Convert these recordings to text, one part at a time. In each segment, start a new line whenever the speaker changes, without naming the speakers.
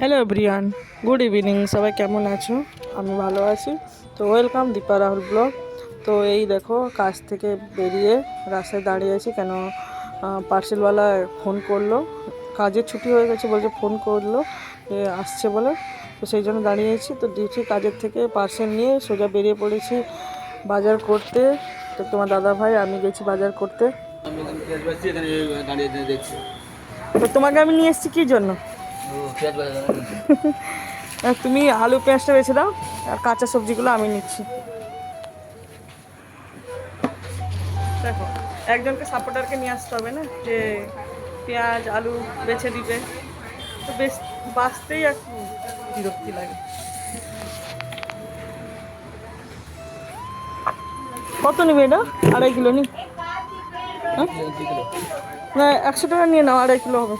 Hello Brian good evening সবাই কেমন আছো? আমি ভালো আছি। তো ওয়েলকাম দীপা রাহুল ব্লগ তো এই দেখো কাজ থেকে বেরিয়ে রাস্তায় দাঁড়িয়ে আছি কেন পার্সেলওয়ালা ফোন করল। কাজের ছুটি হয়ে গেছে বলছে ফোন করল আসছে বলে। তো সেই জন্য দাঁড়িয়ে আছি। তো ডিউটি কাজের থেকে পার্সেল নিয়ে সোজা বেরিয়ে পড়েছি বাজার করতে। তো তোমার দাদা ভাই আমি গেছি বাজার করতে। তো তোমাকে আমি নিয়ে এসেছি কী জন্য? তুমি আলু পেঁয়াজটা বেছে দাও আর কাঁচা সবজিগুলো আমি নিচ্ছি। দেখো একজনকে সাপোর্টারকে নিয়ে আসতে হবে না যে পেঁয়াজ আলু বেছে দিবে। তো বেশ বাঁচতেই একটু বিরক্তি লাগে। কত নেবে এটা? আড়াই কিলো নি? হ্যাঁ? না একশো টাকা নিয়ে নাও আড়াই কিলো হবে।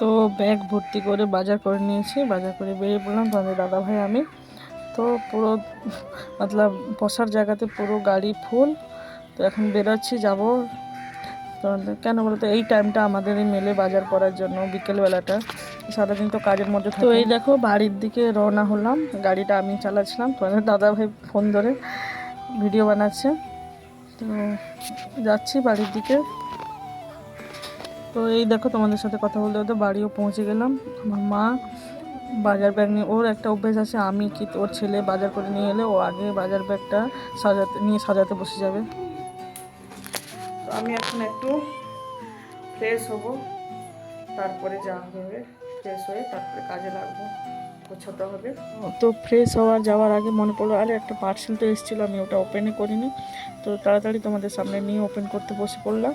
তো ব্যাগ ভর্তি করে বাজার করে নিয়েছি বাজার করে বেরিয়ে পড়লাম তোমাদের দাদা ভাই আমি। তো পুরো মতলব বসার জায়গাতে পুরো গাড়ি ফুল। তো এখন বেরোচ্ছি যাব। তো কেন বলতো এই টাইমটা আমাদের এই মেলে বাজার করার জন্য বিকেলবেলাটা। সারাদিন তো কাজের মধ্যে তো এই দেখো বাড়ির দিকে রওনা হলাম। গাড়িটা আমি চালাচ্ছিলাম। তোমাদের দাদা ভাই ফোন ধরে ভিডিও বানাচ্ছে। তো যাচ্ছি বাড়ির দিকে। তো এই দেখো তোমাদের সাথে কথা বলতে বলতে বাড়িও পৌঁছে গেলাম। আমার মা বাজার ব্যাগ নিয়ে, ওর একটা অভ্যেস আছে, আমি কি ওর ছেলে বাজার করে নিয়ে এলে ও আগে বাজার ব্যাগটা সাজাতে, নিয়ে সাজাতে বসে যাবে। তো আমি এখন একটু ফ্রেশ হব, তারপরে যা হবে ফ্রেশ হয়ে তারপরে কাজে লাগবো হবে। তো ফ্রেশ হওয়ার যাওয়ার আগে মনে পড়ল, আরে একটা পার্সেল তো এসেছিল, আমি ওটা ওপেনই করিনি। তো তাড়াতাড়ি তোমাদের সামনে নিয়ে ওপেন করতে বসে পড়লাম।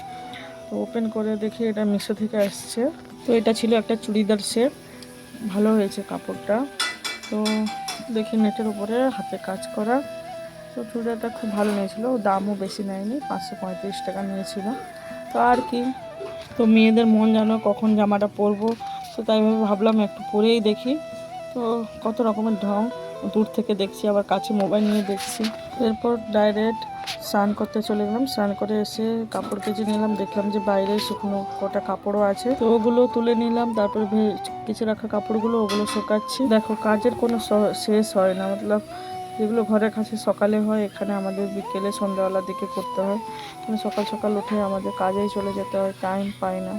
তো ওপেন করে দেখি এটা মিশো থেকে আসছে। তো এটা ছিল একটা চুড়িদার সেট ভালো হয়েছে কাপড়টা। তো দেখি নেটের উপরে হাতে কাজ করা। তো চুড়িদারটা খুব ভালো নিয়েছিল। দামও বেশি নেয়নি, পাঁচশো পঁয়ত্রিশ টাকা নিয়েছিল। তো আর কি। তো মেয়েদের মন জানো কখন জামাটা পরবো, তো তাই ভাবে ভাবলাম একটু পরেই দেখি। তো কত রকমের ঢং। দূর থেকে দেখছি, আবার কাছে মোবাইল নিয়ে দেখছি। এরপর ডাইরেক্ট স্নান করতে চলে গেলাম। স্নান করে এসে কাপড় কেচে নিলাম। দেখলাম যে বাইরে শুকনো কটা কাপড়ও আছে। তো ওগুলো তুলে নিলাম। তারপরে কেচে রাখা কাপড়গুলো ওগুলো শুকাচ্ছি। দেখো, কাজের কোনো শেষ হয় না। মতলব যেগুলো ঘরের কাছে সকালে হয়, এখানে আমাদের বিকেলে সন্ধ্যাবেলার দিকে করতে হয়। মানে সকাল সকাল উঠে আমাদের কাজেই চলে যেতে হয়। টাইম পাই না।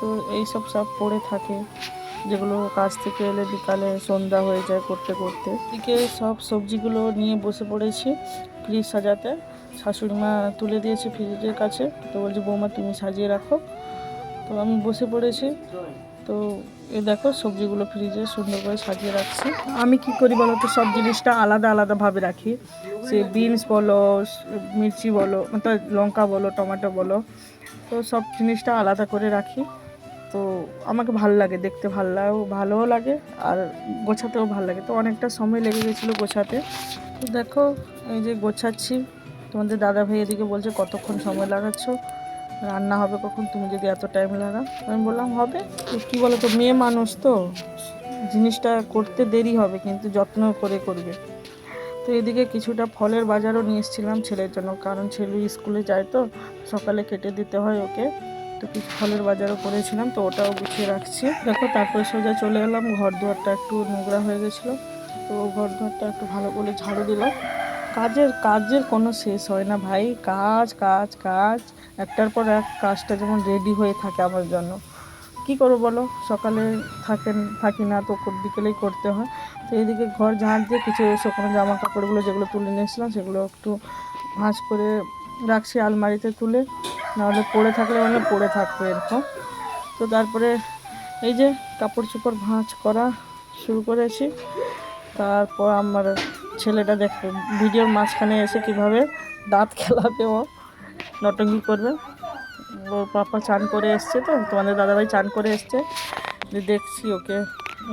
তো এইসব সব পড়ে থাকে। যেগুলো কাজ থেকে এলে বিকালে সন্ধ্যা হয়ে যায় করতে করতে। এদিকে সব সবজিগুলো নিয়ে বসে পড়েছি। ফ্রিজ সাজাতে। শাশুড়ি মা তুলে দিয়েছে ফ্রিজের কাছে। তো বলছি, বৌমা, তুমি সাজিয়ে রাখো। তো আমি বসে পড়েছি। তো এ দেখো, সবজিগুলো ফ্রিজে সুন্দর করে সাজিয়ে রাখছি। আমি কি করি বলো তো? সব জিনিসটা আলাদা আলাদাভাবে রাখি। সে বিনস বলো, মির্চি বলো মানে লঙ্কা বলো, টমেটো বলো, তো সব জিনিসটা আলাদা করে রাখি। তো আমাকে ভালো লাগে, দেখতে ভালো লাগে ভালোও লাগে আর গোছাতেও ভালো লাগে। তো অনেকটা সময় লেগে গেছিল গোছাতে। তো দেখো, এই যে গোছাচ্ছি। তোমাদের দাদা ভাই এদিকে বলছে, কতক্ষণ সময় লাগাচ্ছ? রান্না হবে কখন? তুমি যদি এত টাইম লাগা আমি বললাম, হবে। কী বলো তো মেয়ে মানুষ তো। জিনিসটা করতে দেরি হবে, কিন্তু যত্ন করে করবে। তো এদিকে কিছুটা ফলের বাজারও নিয়ে এসেছিলাম ছেলের জন্য, কারণ ছেলে স্কুলে যায় তো, সকালে কেটে দিতে হয় ওকে। তো কিছু ফলের বাজারও করেছিলাম, তো ওটাও গুছিয়ে রাখছি। দেখো, তারপরে সোজা চলে এলাম ঘর দুয়ারটা একটু নোংরা হয়ে গেছিল, তো ঘর দুয়ারটা একটু ভালো করে ঝাড়ু দিলাম। কাজের কাজের কোনো শেষ হয় না ভাই। কাজ কাজ কাজ। একটার পর এক কাজটা যেমন রেডি হয়ে থাকে আমার জন্য। কি করব বলো? সকালে থাকেন, থাকি না তো বিকেলেই করতে হয়। তো এইদিকে ঘর ঝাঁট দিয়ে কিছু শুকনো জামা কাপড়গুলো যেগুলো তুলে নিয়েছিলাম সেগুলো একটু ভাঁজ করে রাখছি আলমারিতে তুলে। নাহলে পড়ে থাকলে মানে পড়ে থাকবে এরকম। তো তারপরে এই যে কাপড় চোপড় ভাঁজ করা শুরু করেছি। তারপর আমার ছেলেটা দেখবে ভিডিওর মাঝখানে এসে কীভাবে দাঁত খেলাবে ও নটঙ্গি করবে। ওর পাপা চান করে এসছে তো তোমাদের দাদাভাই চান করে এসছে। যে দেখছি ওকে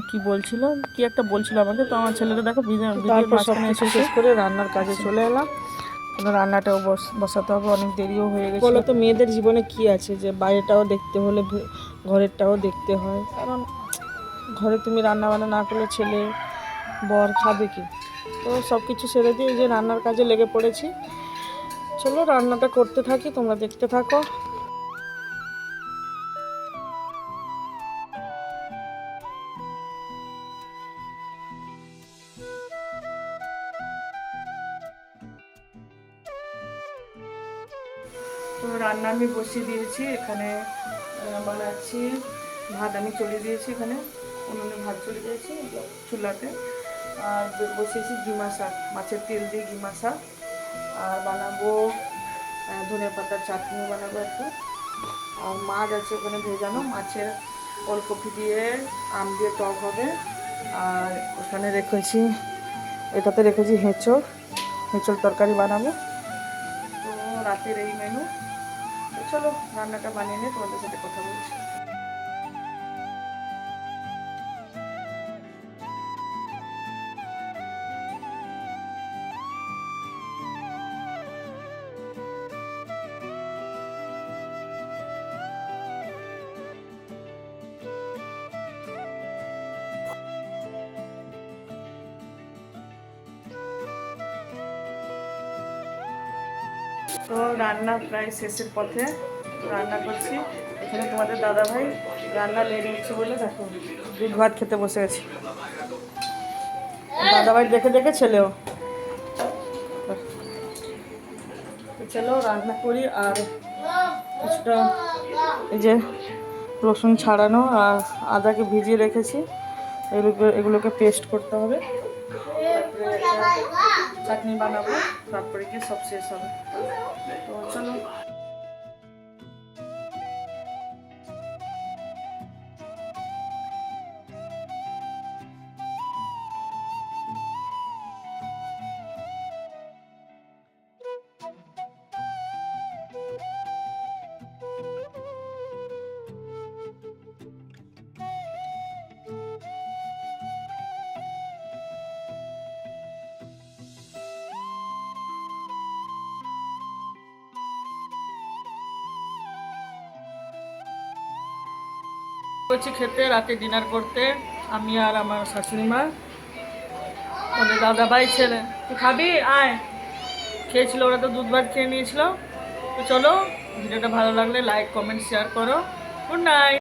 কি বলছিল কি একটা বলছিল আমাকে তো আমার ছেলেটা দেখো ভিডিও- ভিডিওর মাঝখানে এসে শেষ করে রান্নার কাজে চলে এলাম। কোনো রান্নাটাও বস- বসাতে হবে অনেক দেরিও হয়ে গেছে বলো তো মেয়েদের জীবনে কি আছে? যে বাইরেটাও দেখতে হলে ঘরেরটাও দেখতে হয়। কারণ ঘরে তুমি রান্না বান্না না করলে ছেলে বর খাবে কি? তো সব কিছু সেরে দিয়ে যে রান্নার কাজে লেগে পড়েছি। চলো, রান্নাটা করতে থাকি, তোমরা দেখতে থাকো। রান্না আমি বসিয়ে দিয়েছি, এখানে বানাচ্ছি। ভাত আমি চলে দিয়েছি এখানে। উনুনে ভাত চলে দিয়েছি, চুলাতে। বসিয়েছি গিমা শাক মাছের তেল দিয়ে গিমা শাক আর বানাবো ধনে পাতার চাটনি বানাবো একটা। আর মাছ আছে ওখানে ভেজানো, মাছের ওলকপি দিয়ে, আম দিয়ে টক হবে। আর ওখানে রেখেছি, এটাতে রেখেছি হেঁচড়। হেঁচড় তরকারি বানাবো। তো রাতের এই মেনু চলো, রান্নাটা বানিয়ে নিয়ে তোমাদের সাথে কথা বলছি। তো রান্না প্রায় শেষের পথে রান্না করছি। এখানে তোমাদের দাদা ভাই রান্না লেট হচ্ছে বলে দেখো দুধ ভাত খেতে বসে গেছে দাদা ভাই দেখে দেখে ছেলেও। চলো রান্না করি আর কিছুটা এই যে রসুন ছাড়ানো আর আদাকে ভিজিয়ে রেখেছি। এগুলোকে এগুলোকে পেস্ট করতে হবে। চাটনি বানাবো তারপরে কি সব শেষ হবে। তো চলো করছি খেতে, রাতে ডিনার করতে, আমি আর আমার শাশুড়ি মা ওদের দাদা ভাই ছেলে। তুই খাবি? আয়। খেয়েছিল, ওরা তো দুধ ভাত খেয়ে নিয়েছিল। তো চলো, ভিডিওটা ভালো লাগলে লাইক কমেন্ট শেয়ার করো। Good night